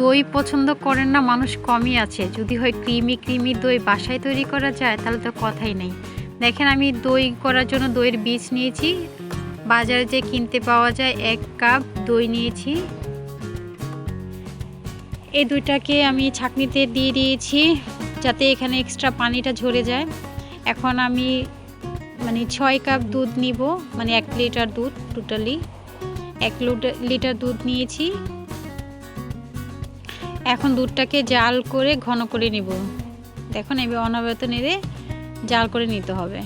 দই পছন্দ করেন না, মানুষ কমই আছে। যদি হয় ক্রিমি ক্রিমি দই বাসায় তৈরি করা যায়, তাহলে তো কথাই নেই। দেখেন আমি দই করার জন্য দইয়ের বীজ নিয়েছি। বাজারে যে কিনতে পাওয়া যায়, এক কাপ দই নিয়েছি। এই দুইটাকে আমি ছাঁকনিতে দিয়ে দিয়েছি, যাতে এখানে এক্সট্রা পানিটা ঝরে যায়। এখন আমি মানে ছয় কাপ দুধ নিব মানে এক লিটার দুধ টোটালি এক লিটার দুধ নিয়েছি। এখন দুধটাকে জাল করে ঘন করে নিব। দেখুন, এবার অনবরত নেড়ে জাল করে নিতে হবে।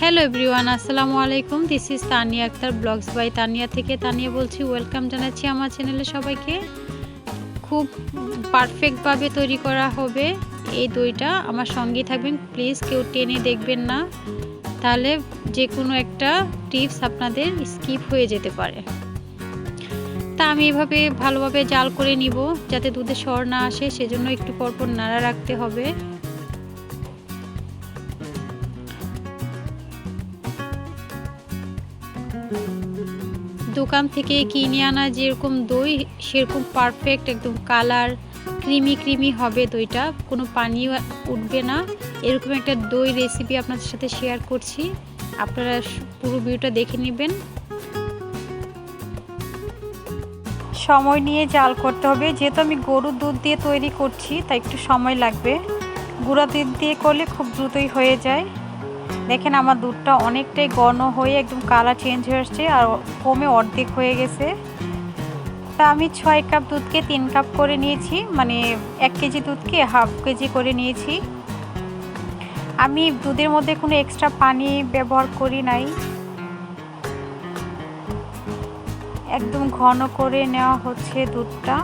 হ্যালো এভরিওয়ান আসসালামু আলাইকুম। This is Tania Akter vlogs by Tania থেকে তানিয়া বলছি। ওয়েলকাম জানাচ্ছি আমার চ্যানেলে সবাইকে। খুব পারফেক্টভাবে তৈরি করা হবে এই দইটা। আমার সঙ্গেই থাকবেন। প্লিজ কেউ টেনে দেখবেন না। তাহলে যে কোনো একটা টিপস আপনাদের স্কিপ হয়ে যেতে পারে। তা আমি এভাবে ভালোভাবে জাল করে নিব যাতে দুধে সর না আসে, সেজন্য একটু পরপর নাড়া রাখতে হবে। দোকান থেকে কিনে আনা যেরকম দই, সেরকম পারফেক্ট একদম কালার ক্রিমি ক্রিমি হবে দইটা। কোনো পানি উঠবে না। এরকম একটা দই রেসিপি আপনাদের সাথে শেয়ার করছি। আপনারা পুরো ভিডিওটা দেখে নেবেন। সময় নিয়ে জাল করতে হবে। যেহেতু আমি গরুর দুধ দিয়ে তৈরি করছি, তাই একটু সময় লাগবে। গুঁড়া দুধ দিয়ে করলে খুব দ্রুতই হয়ে যায়। দেখেন আমার দুধটা অনেকটাই ঘন হয়ে একদম কালার চেঞ্জ হয়ে আসছে আর কমে অর্ধেক হয়ে গেছে। তা আমি ছয় কাপ দুধকে তিন কাপ করে নিয়েছি মানে এক কেজি দুধকে হাফ কেজি করে নিয়েছি। আমি দুধের মধ্যে কোনো এক্সট্রা পানি ব্যবহার করি নাই। একদম ঘন করে নেওয়া হচ্ছে দুধটা।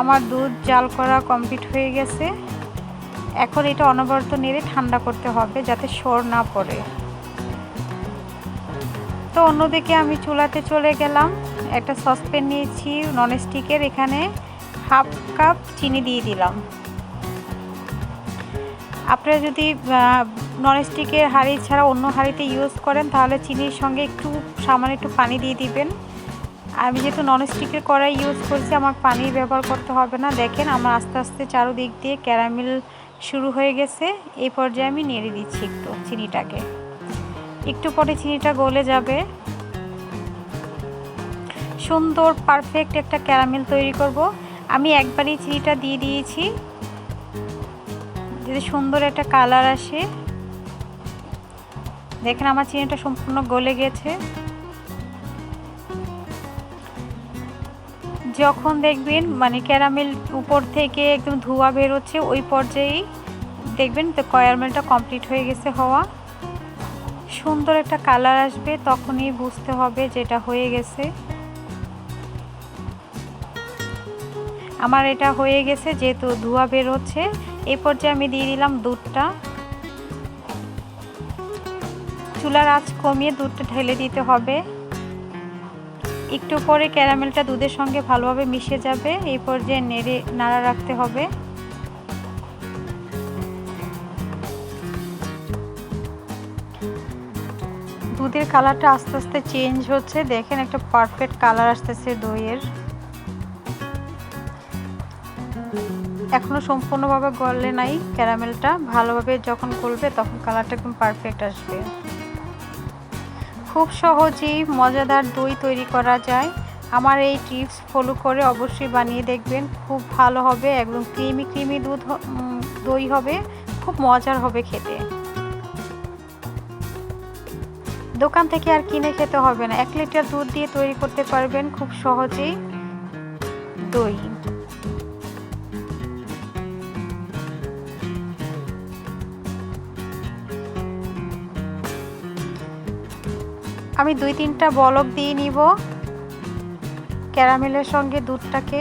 আমার দুধ জাল করা কমপ্লিট হয়ে গেছে। এখন এটা অনবরত নেড়ে ঠান্ডা করতে হবে যাতে সর না পড়ে। তো অন্যদিকে আমি চুলাতে চলে গেলাম। একটা সসপ্যান নিয়েছি ননস্টিকের এখানে হাফ কাপ চিনি দিয়ে দিলাম। আপনারা যদি ননস্টিকের হাঁড়ি ছাড়া অন্য হাঁড়িতে ইউজ করেন, তাহলে চিনির সঙ্গে একটু, সামান্য একটু পানি দিয়ে দিবেন। আমি যেহেতু ননস্টিকের কড়াই ইউজ করছি, আমার পানি ব্যবহার করতে হবে না। দেখেন, আমার আস্তে আস্তে চারোদিক দিয়ে ক্যারামেল শুরু হয়ে গেছে। এই পর্যায়ে আমি নেড়ে দিচ্ছি একটু চিনিটাকে। একটু পরে চিনিটা গলে যাবে। সুন্দর পারফেক্ট একটা ক্যারামেল তৈরি করব। আমি একবারই চিনিটা দিয়ে দিয়েছি। যদি সুন্দর একটা কালার আসে। দেখেন আমার চিনিটা সম্পূর্ণ গলে গেছে। যখন দেখবেন মানে ক্যারামেল উপর থেকে একদম ধোঁয়া বেরোচ্ছে, ওই পর্যায়েই দেখবেন তো ক্যারামেলটা কমপ্লিট হয়ে গেছে হওয়া। সুন্দর একটা কালার আসবে, তখনই বুঝতে হবে যেটা হয়ে গেছে। আমার এটা হয়ে গেছে, যেহেতু ধোঁয়া বের হচ্ছে এই পর্যায়ে আমি দিয়ে দিলাম দুধটা। চুলার আঁচ কমিয়ে দুধটা ঢেলে দিতে হবে। একটু পরে ক্যারামেলটা দুধের সঙ্গে ভালোভাবে মিশে যাবে। এই পর্যায়ে নেড়ে, নাড়া রাখতে হবে। দুধের কালারটা আস্তে আস্তে চেঞ্জ হচ্ছে। দেখেন একটা পারফেক্ট কালার আসতেছে দইয়ের। এখনও সম্পূর্ণভাবে গলে নাই ক্যারামেলটা। ভালোভাবে যখন গলবে তখন কালারটা একদম পারফেক্ট আসবে। খুব সহজেই মজাদার দই তৈরি করা যায়। আমার এই টিপস ফলো করে অবশ্যই বানিয়ে দেখবেন। খুব ভালো হবে, একদম ক্রিমি ক্রিমি দুধ দই হবে, খুব মজার হবে খেতে। দোকান থেকে আর কিনে খেতে হবে না। এক লিটার দুধ দিয়ে তৈরি করতে পারবেন খুব সহজেই দই। আমি দুই তিনটা বলক দিয়ে নিব। ক্যারামেলের সঙ্গে দুধটাকে।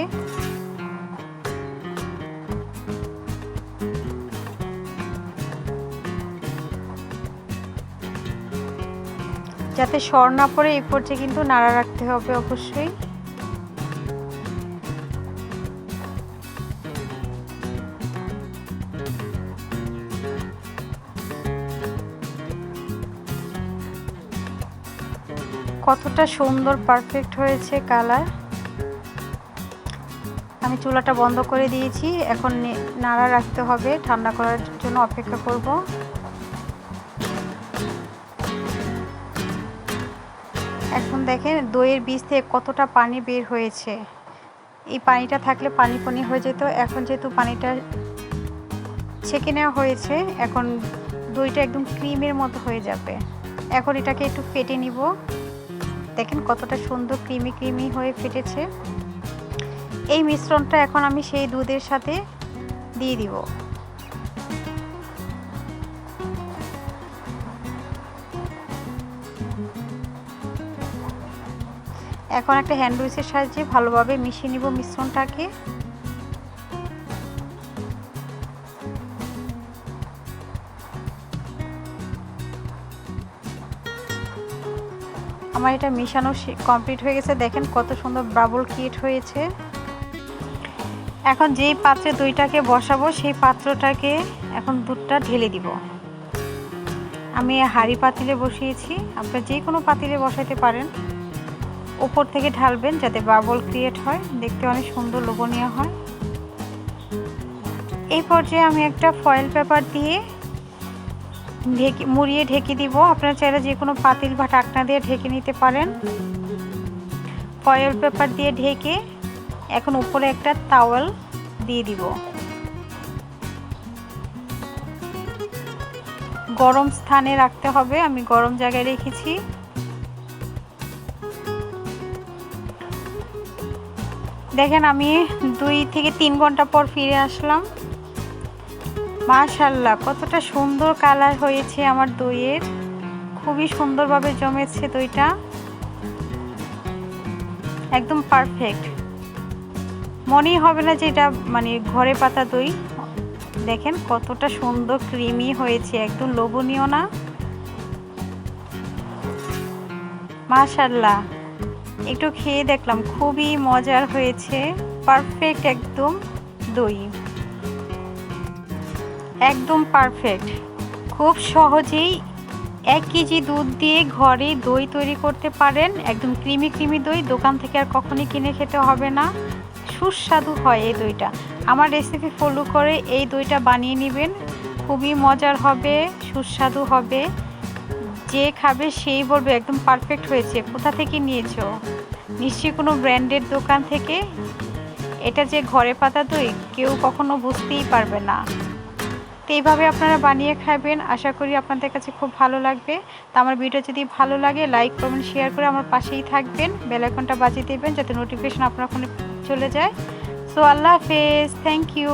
যাতে স্বর্ণ না পড়ে এই পর্যায়ে কিন্তু নাড়া রাখতে হবে অবশ্যই। কতটা সুন্দর পারফেক্ট হয়েছে কালার আমি চুলাটা বন্ধ করে দিয়েছি। এখন নাড়া রাখতে হবে। ঠান্ডা করার জন্য অপেক্ষা করব। এখন দেখেন দইয়ের বীজ থেকে কতটা পানি বের হয়েছে। এই পানিটা থাকলে পানি পানি হয়ে যেত। এখন যেহেতু পানিটা ছেঁকে নেওয়া হয়েছে, এখন দইটা একদম ক্রিমের মতো হয়ে যাবে। এখন এটাকে একটু ফেটে নিব। দেখেন কতটা সুন্দর ক্রিমি ক্রিমি হয়ে ফেটেছে। এই মিশ্রণটা এখন আমি সেই দুধের সাথে দিয়ে দিব। এখন একটা হ্যান্ড উইসের সাহায্যে ভালোভাবে মিশিয়ে নিব মিশ্রণটাকে। আমার এটা মিশানো কমপ্লিট হয়ে গেছে। দেখেন কত সুন্দর বাবল ক্রিয়েট হয়েছে। এখন যেই পাত্রে দইটাকে বসাবো, সেই পাত্রটাকে এখন দুধটা ঢেলে দিব। আমি হাঁড়ি পাতিলে বসিয়েছি। আপনারা যে কোনো পাতিলে বসাতে পারেন। ওপর থেকে ঢালবেন যাতে বাবল ক্রিয়েট হয়। দেখতে অনেক সুন্দর লোভনীয় হয়। এই পর্যায়ে আমি একটা ফয়েল পেপার দিয়ে ঢেকে, মুড়িয়ে ঢেকে দিব। আপনারা চাইলে যে কোনো পাতিল বা ঢাকনা দিয়ে ঢেকে নিতে পারেন। ফয়েল পেপার দিয়ে ঢেকে এখন উপরে একটা তাওয়েল দিয়ে দিব। গরম স্থানে রাখতে হবে, আমি গরম জায়গায় রেখেছি। দেখেন আমি দুই থেকে তিন ঘণ্টা পর ফিরে আসলাম। মাশাল্লাহ, কতটা সুন্দর কালার হয়েছে আমার দইয়ের। খুবই সুন্দরভাবে জমেছে দইটা। একদম পারফেক্ট মনেই হবে না যে এটা মানে ঘরে পাতা দই। দেখেন কতটা সুন্দর ক্রিমি হয়েছে, একদম লোভনীয় না। মাশাল্লাহ, একটু খেয়ে দেখলাম, খুবই মজার হয়েছে। পারফেক্ট একদম দই। একদম পারফেক্ট খুব সহজেই এক কেজি দুধ দিয়ে ঘরে দই তৈরি করতে পারেন। একদম ক্রিমি ক্রিমি দই, দোকান থেকে আর কখনই কিনে খেতে হবে না। সুস্বাদু হয় এই দইটা। আমার রেসিপি ফলো করে এই দইটা বানিয়ে নেবেন। খুবই মজার হবে, সুস্বাদু হবে। যে খাবে সেই বলবে, একদম পারফেক্ট হয়েছে। কোথা থেকে নিয়েছো? নিশ্চয়ই কোনো ব্র্যান্ডের দোকান থেকে। এটা যে ঘরে পাতা দই, কেউ কখনো বুঝতেই পারবে না। তো এইভাবে আপনারা বানিয়ে খাবেন। আশা করি আপনাদের কাছে খুব ভালো লাগবে। তো আমার ভিডিও যদি ভালো লাগে লাইক কমেন্ট শেয়ার করে আমার পাশেই থাকবেন। বেলাইকনটা বাজিয়ে দেবেন যাতে নোটিফিকেশান আপনার ফোনে চলে যায়। সো আল্লাহ হাফেজ। Thank you